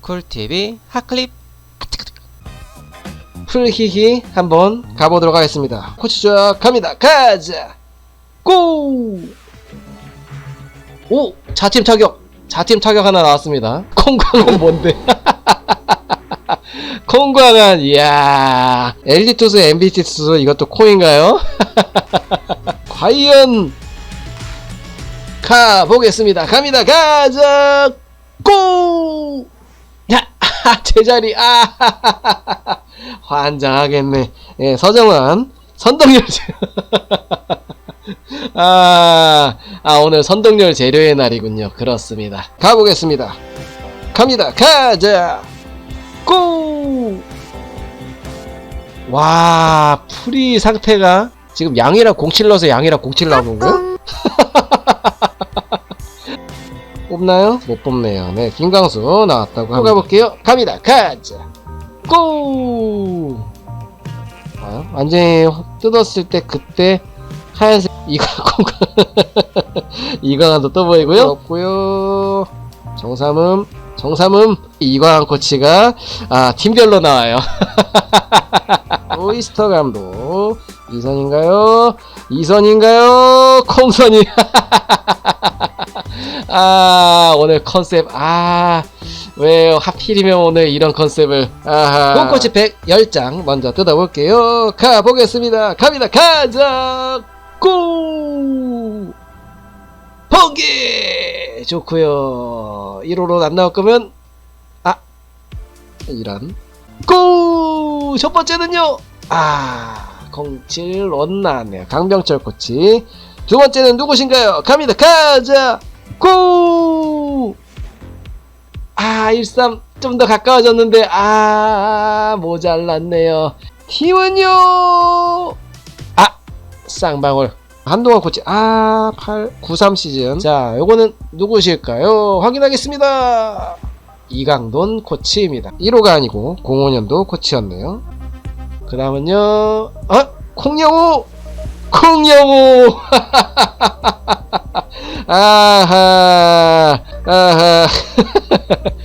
쿨TV 핫클립 풀히히 한번 가보도록 하겠습니다. 코치 쫙 갑니다. 가자! 고! 오! 자팀 타격! 자팀 타격 하나 나왔습니다. 콩광은 뭔데? 콩광은, 이야. MBC 투수, 이것도 코인가요? 과연, 가보겠습니다. 갑니다. 가자! 고! 야! 제자리, 아! 환장하겠네. 예, 서정환, 선동열, 제- 아, 아, 오늘 선동열 재료의 날이군요. 그렇습니다. 가보겠습니다. 갑니다. 가자! 고! 와, 풀이 상태가 지금 양이랑 07 넣어서 양이랑 07 나오는 거예요? 뽑나요? 못 뽑네요. 네, 김광수 나왔다고 하고 가볼게요. 갑니다. 가자! 고! 봐요. 완전히 뜯었을 때 그때 하얀색 이광 이광한도 떠 보이고요. 없고요. 정삼음 정삼음 이광한 코치가 아 팀별로 나와요. 오이스터 감독 이선인가요? 이선인가요? 콩선이. 아 오늘 컨셉 아 왜요 하필이면 오늘 이런 컨셉을. 아하. 콩코치 110장 먼저 뜯어볼게요. 가보겠습니다. 갑니다. 가자. 고! 포기 좋고요. 1호로 안 나올 거면 아 이런 고! 첫 번째는요? 아 07원 나왔네요 강병철 코치 두 번째는 누구신가요 갑니다 가자 고! 아, 13 좀 더 가까워졌는데 아, 모자랐네요. 팀은요. 아, 쌍방울. 한동안 코치. 아, 8 93 시즌. 자, 요거는 누구실까요? 확인하겠습니다. 이강돈 코치입니다. 1호가 아니고 05년도 코치였네요. 그다음은요. 어? 콩영호. 콩영호. 아하, 아하.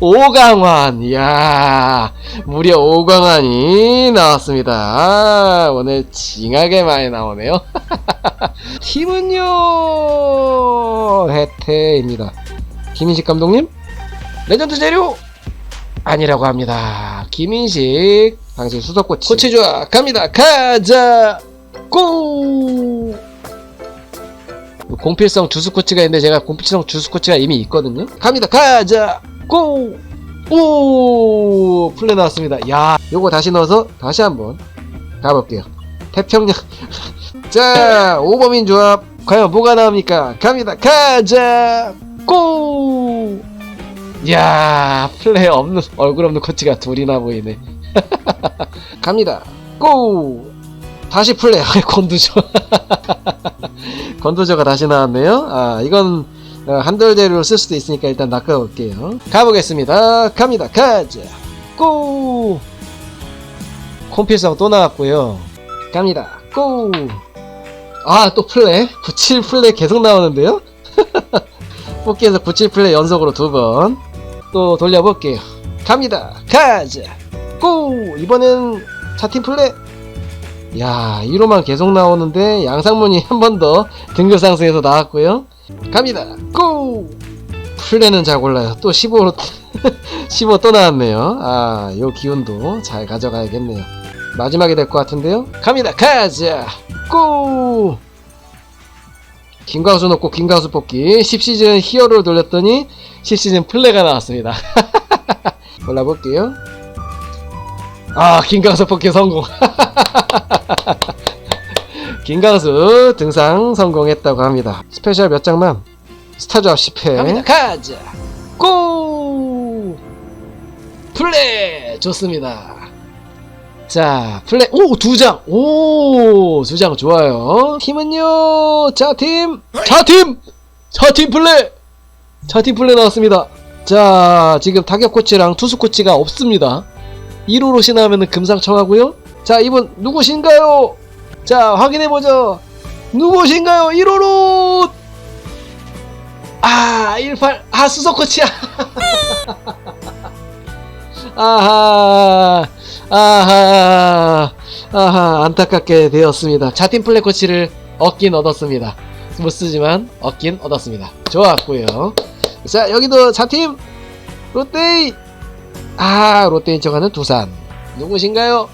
오강환, 이야, 무려 오강환이 나왔습니다. 아, 오늘 징하게 많이 나오네요. 팀은요, 해태입니다. 김인식 감독님, 레전드 재료 아니라고 합니다. 김인식, 당시 수석 코치. 코치 좋아, 갑니다. 가자, 고! 공필성 주수 코치가 있는데 제가 공필성 주수 코치가 이미 있거든요. 갑니다. 가자. 고! 오! 플레 나왔습니다. 야, 요거 다시 넣어서 다시 한번 가볼게요. 태평양. 자, 오범인 조합. 과연 뭐가 나옵니까? 갑니다. 가자. 고! 야, 플레이 없는 얼굴 없는 코치가 둘이나 보이네. 갑니다. 고! 다시 플레이. 아, 건두죠. 건도저가 다시 나왔네요. 아, 이건 어, 한돌 재료로 쓸 수도 있으니까 일단 낚아볼게요. 가보겠습니다. 갑니다. 가자. 고! 콤필성 또 나왔고요. 갑니다. 고! 아, 또 플레. 97 플레 계속 나오는데요? 뽑기에서 97 플레 연속으로 두 번. 또 돌려볼게요. 갑니다. 가자. 고! 이번엔 차팀 플레. 야, 1호만 계속 나오는데 양상문이 한 번 더 등급 상승해서 나왔고요. 갑니다. 고! 플레는 잘 골라요. 또 15로 15 또 나왔네요. 아, 요 기운도 잘 가져가야겠네요. 마지막이 될 것 같은데요. 갑니다. 가자. 고! 김광수 넣고 김광수 뽑기 10시즌 히어로를 돌렸더니 10시즌 플레가 나왔습니다. 골라볼게요. 아, 김광수 뽑기 성공. 김광수 등상 성공했다고 합니다. 스페셜 몇 장만 스타조합 10회 갑니다. 가자. 고! 플레 좋습니다. 자, 플레 오, 두 장. 오, 두 장 좋아요. 팀은요. 자, 팀. 자, 팀. 자, 팀 플레. 자, 팀 플레 나왔습니다. 자, 지금 타격 코치랑 투수 코치가 없습니다. 1호로 신하면은 금상청하고요. 자, 이분 누구신가요? 자, 확인해보죠. 누구신가요? 1호로 18. 아, 수석 코치야. 아하. 아하. 아하. 안타깝게 되었습니다. 자팀 플레 코치를 얻긴 얻었습니다. 못 쓰지만 얻긴 얻었습니다. 좋았고요. 자, 여기도 자팀 롯데이. 아, 롯데인 척하는 두산. 누구신가요?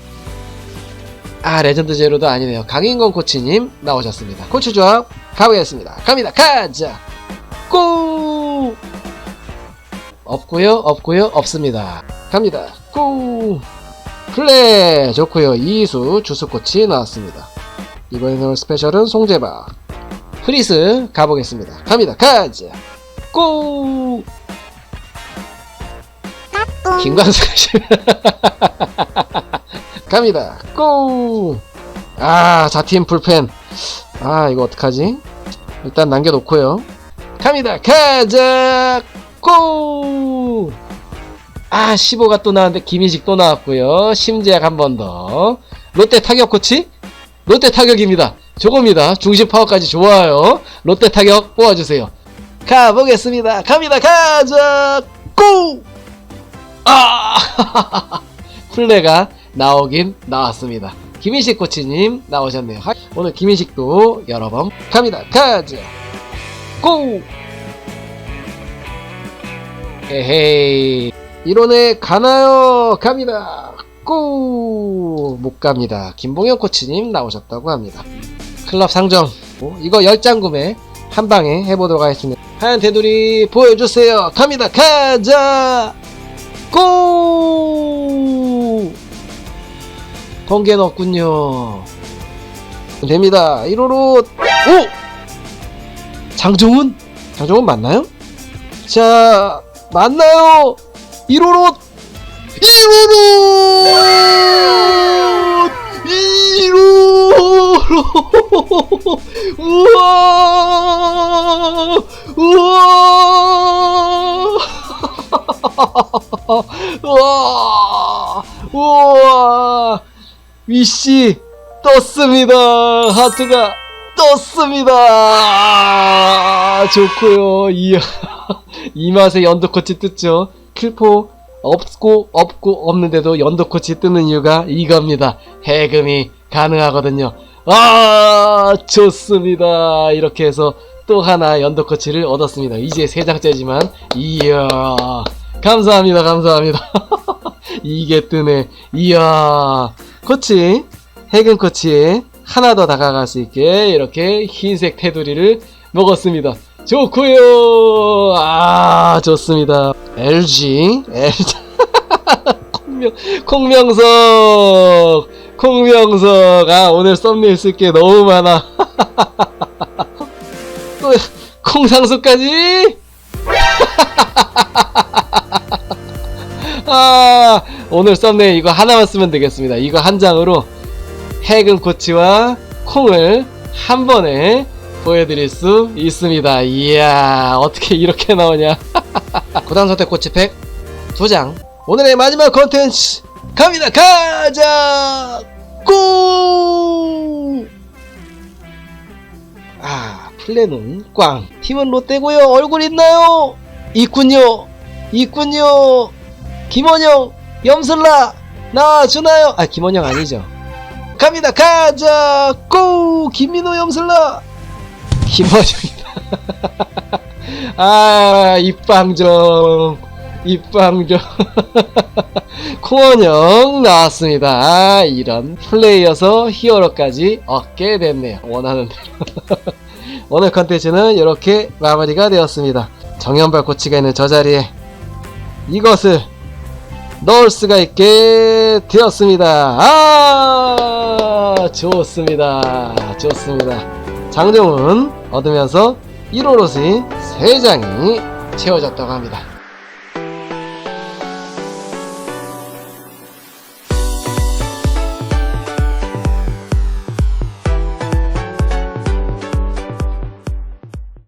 아, 레전드 제로도 아니네요. 강인건 코치님 나오셨습니다. 코치 조합 가보겠습니다. 갑니다. 가자. 고! 없고요. 없고요. 없습니다. 갑니다. 고! 플레이 좋고요. 이수 주수 코치 나왔습니다. 이번에 올 스페셜은 송재박. 프리스 가보겠습니다. 갑니다. 가자. 고! 김광석 씨. 갑니다. 고! 아, 자팀 풀펜. 아, 이거 어떡하지? 일단 남겨놓고요. 갑니다. 가자! 고! 아, 15가 또 나왔는데 김희식 또 나왔고요. 심재학 한 번 더. 롯데 타격 코치? 롯데 타격입니다. 저겁니다. 중심 파워까지 좋아요. 롯데 타격 뽑아주세요. 가보겠습니다. 갑니다. 가자! 고! 아! 플레가 나오긴 나왔습니다. 김인식 코치님 나오셨네요. 하- 오늘 김인식도 여러 번 갑니다. 가자! 고! 에헤이. 이론에 가나요? 갑니다. 고! 못 갑니다. 김봉현 코치님 나오셨다고 합니다. 클럽 상점. 어, 이거 10장 구매 한 방에 해보도록 하겠습니다. 하얀 테두리 보여주세요. 갑니다. 가자! 고! 번개는 없군요. 됩니다. 1호로, 오! 장종훈? 장종훈 맞나요? 자, 맞나요? 1호로, 1호로! 1호로! 우와! 우와! 우와! 우와! 위씨 떴습니다. 하트가 떴습니다. 좋고요. 이야. 이 맛에 연도코치 뜯죠. 킬포 없고 없고 없는데도 연도코치 뜨는 이유가 이겁니다. 해금이 가능하거든요. 아 좋습니다. 이렇게 해서 또 하나 연도코치를 얻었습니다. 이제 세 장째지만 이야 감사합니다. 감사합니다. 이게 뜨네. 이야 코치 해금 코치에 하나 더 다가갈 수 있게 이렇게 흰색 테두리를 먹었습니다. 좋고요. 아 좋습니다. LG LG 콩명 콩명석 콩명석 아 오늘 썸네일 쓸 게 너무 많아. 또 콩상수까지. 아 오늘 썸네일 이거 하나만 쓰면 되겠습니다. 이거 한 장으로 해금 코치와 콩을 한 번에 보여드릴 수 있습니다. 이야 어떻게 이렇게 나오냐? 구단 선택 코치팩 두 장. 오늘의 마지막 컨텐츠 갑니다. 가자 고! 아 플레는 꽝. 팀은 롯데고요. 얼굴 있나요? 있군요. 있군요. 김원영, 염슬라 나와 주나요? 아 김원영 아니죠. 갑니다. 가자 고! 김민호 염슬라 김원영이다. 아 입방정 입방정 콩원영 나왔습니다. 아, 이런 플레이어서 히어로까지 얻게 됐네요. 원하는 대로. 오늘 컨텐츠는 이렇게 마무리가 되었습니다. 정현발 코치가 있는 저 자리에 이것을 넣을 수가 있게 되었습니다. 아, 좋습니다. 좋습니다. 장정은 얻으면서 1호로시 3장이 채워졌다고 합니다.